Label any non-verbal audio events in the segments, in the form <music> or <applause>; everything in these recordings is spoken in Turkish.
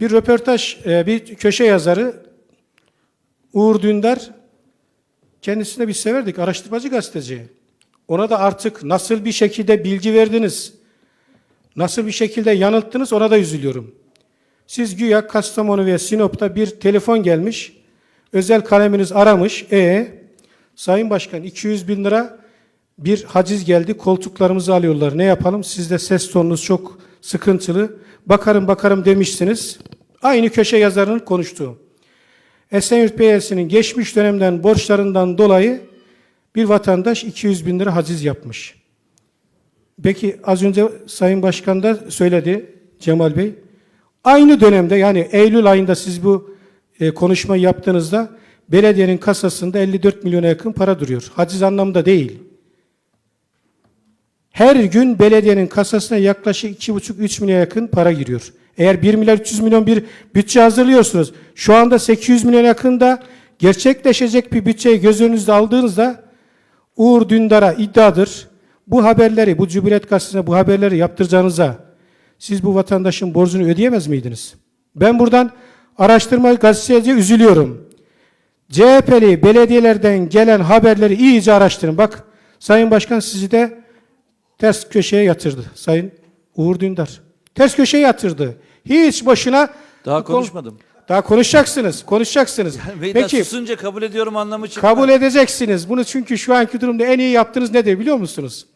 Bir röportaj, e, bir köşe yazarı Uğur Dündar kendisine biz severdik, araştırmacı gazeteci. Ona da artık nasıl bir şekilde bilgi verdiniz, nasıl bir şekilde yanılttınız ona da üzülüyorum. Siz güya Kastamonu ve Sinop'ta bir telefon gelmiş, özel kaleminiz aramış, e Sayın Başkan 200 bin lira bir haciz geldi, koltuklarımızı alıyorlar. Ne yapalım? Sizde ses tonunuz çok sıkıntılı. Bakarım bakarım demişsiniz. Aynı köşe yazarının konuştuğu. Esenyurt Belediyesi'nin geçmiş dönemden borçlarından dolayı bir vatandaş 200 bin lira haciz yapmış. Peki az önce Sayın Başkan da söyledi Cemal Bey. Aynı dönemde yani Eylül ayında siz bu e, konuşmayı yaptığınızda belediyenin kasasında 54 milyona yakın para duruyor. Haciz anlamda değil. Her gün belediyenin kasasına yaklaşık 2,5-3 milyona yakın para giriyor. Eğer 1 milyar 300 milyon bir bütçe hazırlıyorsunuz, şu anda 800 milyon yakında gerçekleşecek bir bütçeyi göz önünüzde aldığınızda Uğur Dündar'a iddiadır. Bu haberleri, bu Cumhuriyet Gazetesi'ne bu haberleri yaptıracağınıza siz bu vatandaşın borcunu ödeyemez miydiniz? Ben buradan araştırma gazeteciye üzülüyorum. CHP'li belediyelerden gelen haberleri iyice araştırın. Bak Sayın Başkan sizi de ters köşeye yatırdı. Sayın Uğur Dündar. Ters köşeye yatırdı. Hiç boşuna Daha konuşmadım. Daha konuşacaksınız. Konuşacaksınız. <laughs> Beyler Peki susunca kabul ediyorum anlamı çıkmaz. kabul edeceksiniz. Bunu çünkü şu anki durumda en iyi yaptığınız nedir biliyor musunuz?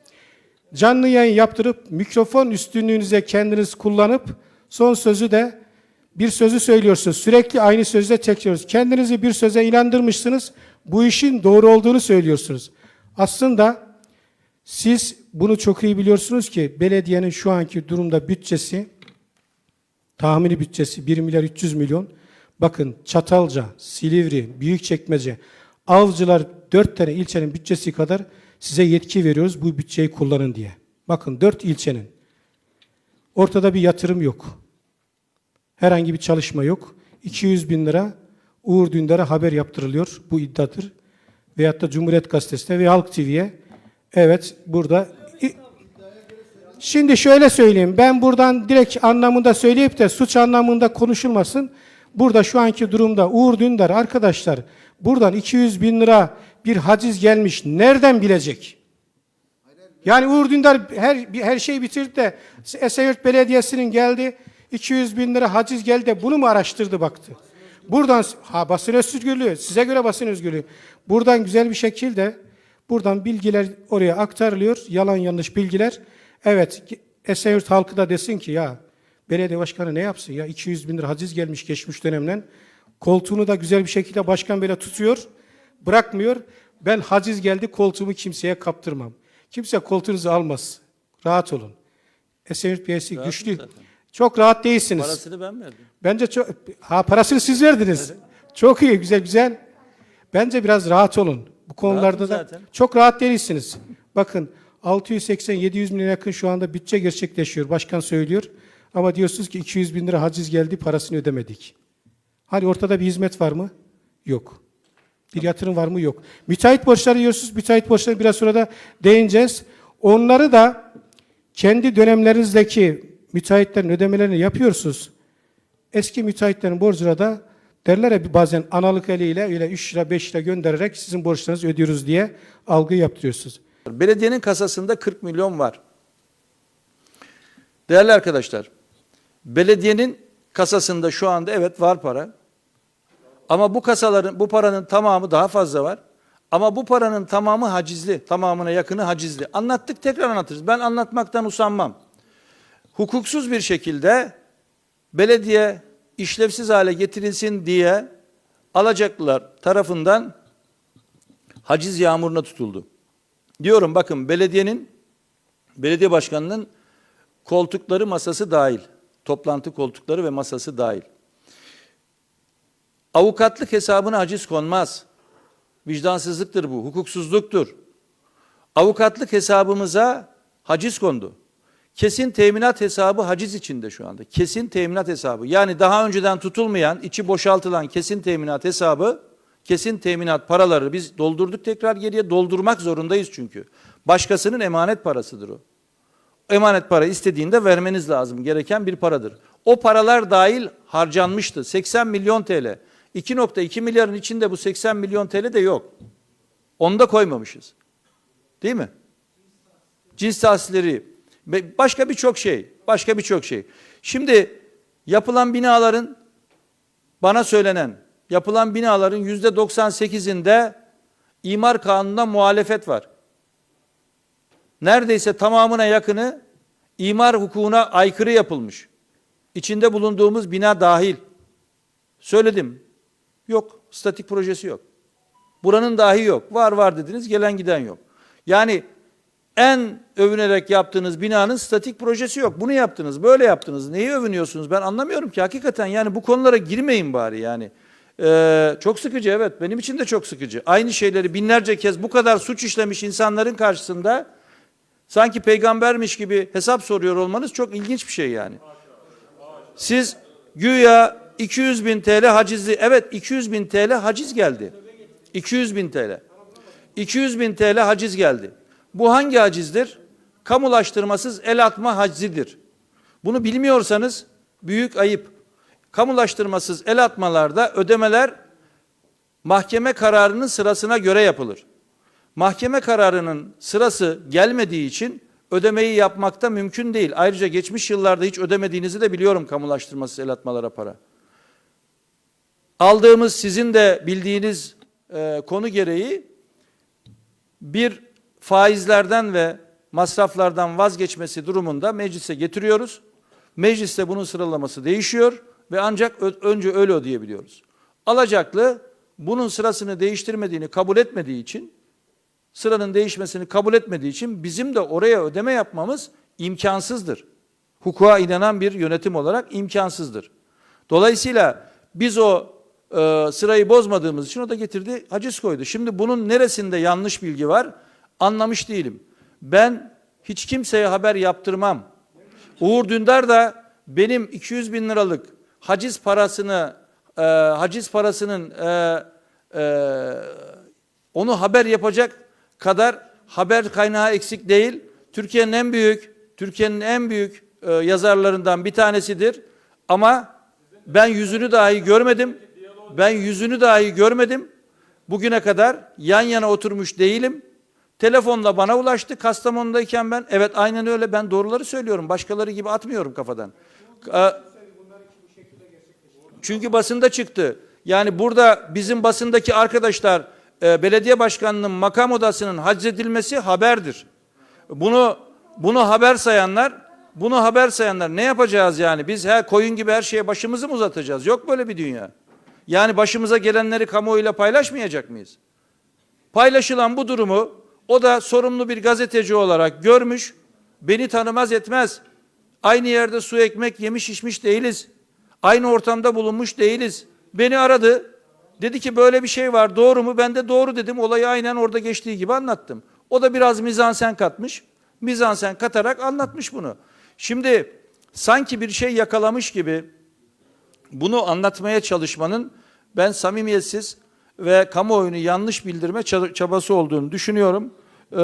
Canlı yayın yaptırıp mikrofon üstünlüğünüze kendiniz kullanıp son sözü de bir sözü söylüyorsunuz. Sürekli aynı sözle çekiyoruz. Kendinizi bir söze inandırmışsınız. Bu işin doğru olduğunu söylüyorsunuz. Aslında siz bunu çok iyi biliyorsunuz ki belediyenin şu anki durumda bütçesi tahmini bütçesi 1 milyar 300 milyon. Bakın Çatalca, Silivri, Büyükçekmece, Avcılar 4 tane ilçenin bütçesi kadar size yetki veriyoruz bu bütçeyi kullanın diye. Bakın 4 ilçenin. Ortada bir yatırım yok. Herhangi bir çalışma yok. 200 bin lira Uğur Dündar'a haber yaptırılıyor. Bu iddiadır. Veyahut da Cumhuriyet Gazetesi'ne ve Halk TV'ye. Evet burada Şimdi şöyle söyleyeyim. Ben buradan direkt anlamında söyleyip de suç anlamında konuşulmasın. Burada şu anki durumda Uğur Dündar arkadaşlar buradan 200 bin lira bir haciz gelmiş. Nereden bilecek? Yani Uğur Dündar her, her şeyi bitirdi de Esenyurt Belediyesi'nin geldi 200 bin lira haciz geldi de bunu mu araştırdı baktı? Buradan ha basın özgürlüğü size göre basın özgürlüğü. Buradan güzel bir şekilde buradan bilgiler oraya aktarılıyor. Yalan yanlış bilgiler. Evet Esenyurt halkı da desin ki ya belediye başkanı ne yapsın ya 200 bin lira haciz gelmiş geçmiş dönemden. Koltuğunu da güzel bir şekilde başkan böyle tutuyor. Bırakmıyor. Ben haciz geldi koltuğumu kimseye kaptırmam. Kimse koltuğunuzu almaz. Rahat olun. Esenyurt Rahatım güçlü. zaten. Çok rahat değilsiniz. Parasını ben verdim. Bence çok ha parasını siz verdiniz. Çok iyi, güzel güzel. Bence biraz rahat olun. Bu konularda da zaten. çok rahat değilsiniz. Bakın 680-700 milyon yakın şu anda bütçe gerçekleşiyor. Başkan söylüyor. Ama diyorsunuz ki 200 bin lira haciz geldi parasını ödemedik. Hani ortada bir hizmet var mı? Yok. Bir yatırım var mı? Yok. Müteahhit borçları diyorsunuz. Müteahhit borçları biraz sonra da değineceğiz. Onları da kendi dönemlerinizdeki müteahhitlerin ödemelerini yapıyorsunuz. Eski müteahhitlerin borcuna da derler ya bazen analık eliyle öyle 3 lira 5 lira göndererek sizin borçlarınızı ödüyoruz diye algı yaptırıyorsunuz. Belediyenin kasasında 40 milyon var. Değerli arkadaşlar, belediyenin kasasında şu anda evet var para. Ama bu kasaların, bu paranın tamamı daha fazla var. Ama bu paranın tamamı hacizli, tamamına yakını hacizli. Anlattık tekrar anlatırız. Ben anlatmaktan usanmam. Hukuksuz bir şekilde belediye işlevsiz hale getirilsin diye alacaklılar tarafından haciz yağmuruna tutuldu. Diyorum bakın belediyenin, belediye başkanının koltukları masası dahil, toplantı koltukları ve masası dahil. Avukatlık hesabına haciz konmaz. Vicdansızlıktır bu, hukuksuzluktur. Avukatlık hesabımıza haciz kondu. Kesin teminat hesabı haciz içinde şu anda. Kesin teminat hesabı. Yani daha önceden tutulmayan, içi boşaltılan kesin teminat hesabı, kesin teminat paraları biz doldurduk tekrar geriye doldurmak zorundayız çünkü. Başkasının emanet parasıdır o. emanet para istediğinde vermeniz lazım gereken bir paradır. O paralar dahil harcanmıştı. 80 milyon TL. 2.2 milyarın içinde bu 80 milyon TL de yok. Onu da koymamışız. Değil mi? Cins tahsisleri, ve başka birçok şey, başka birçok şey. Şimdi yapılan binaların bana söylenen yapılan binaların yüzde 98'inde imar kanununa muhalefet var. Neredeyse tamamına yakını imar hukukuna aykırı yapılmış. İçinde bulunduğumuz bina dahil. Söyledim. Yok. Statik projesi yok. Buranın dahi yok. Var var dediniz gelen giden yok. Yani en övünerek yaptığınız binanın statik projesi yok. Bunu yaptınız, böyle yaptınız. Neyi övünüyorsunuz? Ben anlamıyorum ki hakikaten yani bu konulara girmeyin bari yani. Ee, çok sıkıcı evet benim için de çok sıkıcı. Aynı şeyleri binlerce kez bu kadar suç işlemiş insanların karşısında sanki peygambermiş gibi hesap soruyor olmanız çok ilginç bir şey yani. Siz güya 200 bin TL hacizli, evet 200 bin TL haciz geldi. 200 bin TL. 200 bin TL haciz geldi. Bu hangi hacizdir? Kamulaştırmasız el atma hacizidir. Bunu bilmiyorsanız büyük ayıp. Kamulaştırmasız el atmalarda ödemeler mahkeme kararının sırasına göre yapılır. Mahkeme kararının sırası gelmediği için ödemeyi yapmakta mümkün değil. Ayrıca geçmiş yıllarda hiç ödemediğinizi de biliyorum kamulaştırmasız el atmalara para. Aldığımız sizin de bildiğiniz e, konu gereği bir faizlerden ve masraflardan vazgeçmesi durumunda meclise getiriyoruz. Mecliste bunun sıralaması değişiyor ve ancak önce öyle ödeyebiliyoruz. Alacaklı bunun sırasını değiştirmediğini kabul etmediği için sıranın değişmesini kabul etmediği için bizim de oraya ödeme yapmamız imkansızdır. Hukuka inanan bir yönetim olarak imkansızdır. Dolayısıyla biz o e, sırayı bozmadığımız için o da getirdi haciz koydu. Şimdi bunun neresinde yanlış bilgi var anlamış değilim. Ben hiç kimseye haber yaptırmam. Uğur Dündar da benim 200 bin liralık haciz parasını e, haciz parasının e, e, onu haber yapacak kadar haber kaynağı eksik değil. Türkiye'nin en büyük Türkiye'nin en büyük e, yazarlarından bir tanesidir. Ama ben yüzünü dahi görmedim. Ben yüzünü dahi görmedim. Bugüne kadar yan yana oturmuş değilim. Telefonla bana ulaştı Kastamonu'dayken ben. Evet aynen öyle ben doğruları söylüyorum. Başkaları gibi atmıyorum kafadan. Ee, çünkü basında çıktı. Yani burada bizim basındaki arkadaşlar e, belediye başkanının makam odasının haczedilmesi haberdir. Bunu bunu haber sayanlar bunu haber sayanlar ne yapacağız yani? Biz her koyun gibi her şeye başımızı mı uzatacağız? Yok böyle bir dünya. Yani başımıza gelenleri kamuoyuyla paylaşmayacak mıyız? Paylaşılan bu durumu o da sorumlu bir gazeteci olarak görmüş, beni tanımaz etmez. Aynı yerde su ekmek yemiş içmiş değiliz. Aynı ortamda bulunmuş değiliz. Beni aradı. Dedi ki böyle bir şey var doğru mu? Ben de doğru dedim. Olayı aynen orada geçtiği gibi anlattım. O da biraz mizansen katmış. Mizansen katarak anlatmış bunu. Şimdi sanki bir şey yakalamış gibi bunu anlatmaya çalışmanın ben samimiyetsiz ve kamuoyunu yanlış bildirme çabası olduğunu düşünüyorum.